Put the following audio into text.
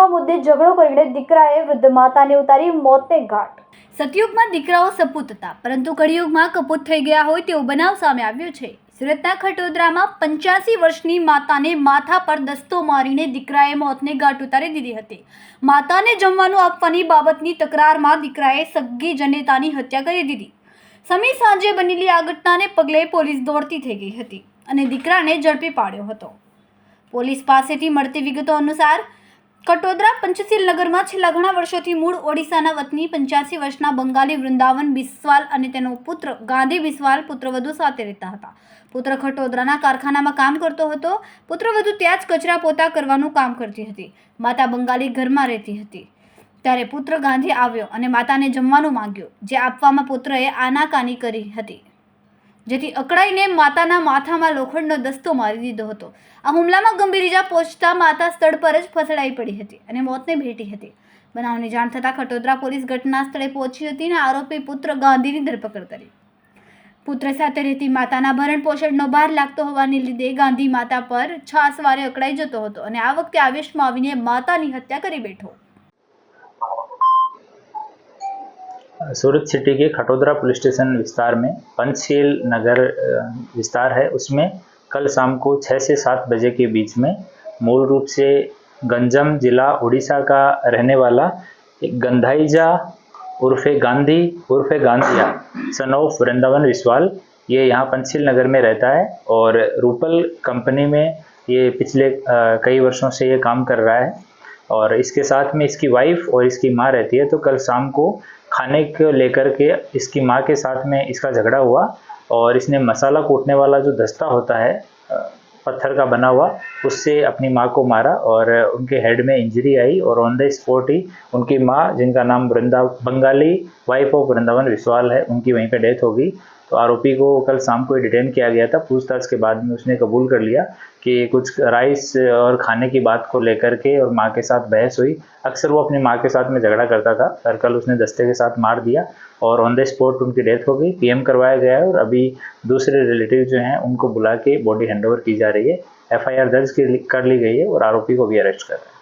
સત્યુગમાં મુદ્દે ઝઘડો કરીને દીકરાએ વૃદ્ધ માતાને ઉતારી મોતને ઘાટ. સતયુગમાં દીકરાઓ સપૂત હતા, પરંતુ કળિયુગમાં કપૂત થઈ ગયા હોય તેવો બનાવ સામે આવ્યો છે. સુરતના ખટોદરામાં પંચ્યાસી વર્ષની માતાને માથા પર દસ્તો મારીને દીકરાએ મોતને ઘાટ ઉતારી દીધી હતી. માતાને જમવાનું આપવાની બાબતની તકરારમાં દીકરાએ સગ્ગી જનેતાની હત્યા કરી દીધી. સમી સાંજે બનેલી આ ઘટનાને પગલે પોલીસ દોડતી થઈ ગઈ હતી અને દીકરાને ઝડપી પાડ્યો હતો. પોલીસ પાસેથી મળતી વિગતો અનુસાર કટોદરા પંચશીલ નગરમાં છેલ્લા ઘણા વર્ષોથી મૂળ ઓડિશાના વતની પંચ્યાસી વર્ષના બંગાળી વૃંદાવન બિસ્વાલ અને તેનો પુત્ર ગાંધી બિસ્વાલ પુત્રવધુ સાથે રહેતા હતા. પુત્ર ખટોદરાના કારખાનામાં કામ કરતો હતો. પુત્રવધુ ત્યાં જ કચરા પોતા કરવાનું કામ કરતી હતી. માતા બંગાળી ઘરમાં રહેતી હતી. ત્યારે પુત્ર ગાંધી આવ્યો અને માતાને જમવાનું માંગ્યું, જે આપવામાં પુત્રએ આનાકાની કરી હતી. જેથી અકળાઈને માતાના માથામાં લોખંડનો દસ્તો મારી દીધો હતો. આ હુમલામાં ગંભીર ઇજા પહોંચતા માતા સ્થળ પર જ ફસડાઈ પડી હતી અને મોતને ભેટી હતી. બનાવની જાણ થતાં ખટોદરા પોલીસ ઘટના સ્થળે પહોંચી હતી અને આરોપી પુત્ર ગાંધીની ધરપકડ કરી. પુત્ર સાથે રહેતી માતાના ભરણ પોષણનો ભાર લાગતો હોવાને લીધે ગાંધી માતા પર છાસવારે અકળાઈ જતો હતો અને આ વખતે આવેશમાં આવીને માતાની હત્યા કરી બેઠો. सूरत सिटी के खटोदरा पुलिस स्टेशन विस्तार में पंचशील नगर विस्तार है। उसमें कल शाम को छः से सात बजे के बीच में मूल रूप से गंजम जिला उड़ीसा का रहने वाला एक गंधाईजा उर्फे गांधी उर्फे गांधिया सन ऑफ़ वृंदावन विस्वाल ये यहाँ पंचशील नगर में रहता है और रूपल कंपनी में ये पिछले अ, कई वर्षों से ये काम कर रहा है। और इसके साथ में इसकी वाइफ और इसकी माँ रहती है तो कल शाम को खाने को लेकर के इसकी माँ के साथ में इसका झगड़ा हुआ और इसने मसाला कूटने वाला जो दस्ता होता है पत्थर का बना हुआ, उससे अपनी माँ को मारा और उनके हेड में इंजरी आई और ऑन द स्पॉट ही उनकी माँ, जिनका नाम वृंदा, बंगाली वाइफ ऑफ़ वृंदावन विश्वाल है, उनकी वहीं पे डेथ हो गई तो आरोपी को कल शाम को डिटेन किया गया था। पूछताछ के बाद में उसने कबूल कर लिया कि कुछ राइस और खाने की बात को लेकर के और माँ के साथ बहस हुई। अक्सर वो अपनी माँ के साथ में झगड़ा करता था। पर कल उसने दस्ते के साथ मार दिया और ऑन द स्पॉट उनकी डेथ हो गई। पीएम करवाया गया है और अभी दूसरे रिलेटिव जो हैं, उनको बुला के बॉडी हैंडओवर की जा रही है। एफआईआर दर्ज कर ली गई है और आरोपी को भी अरेस्ट कर रहे हैं।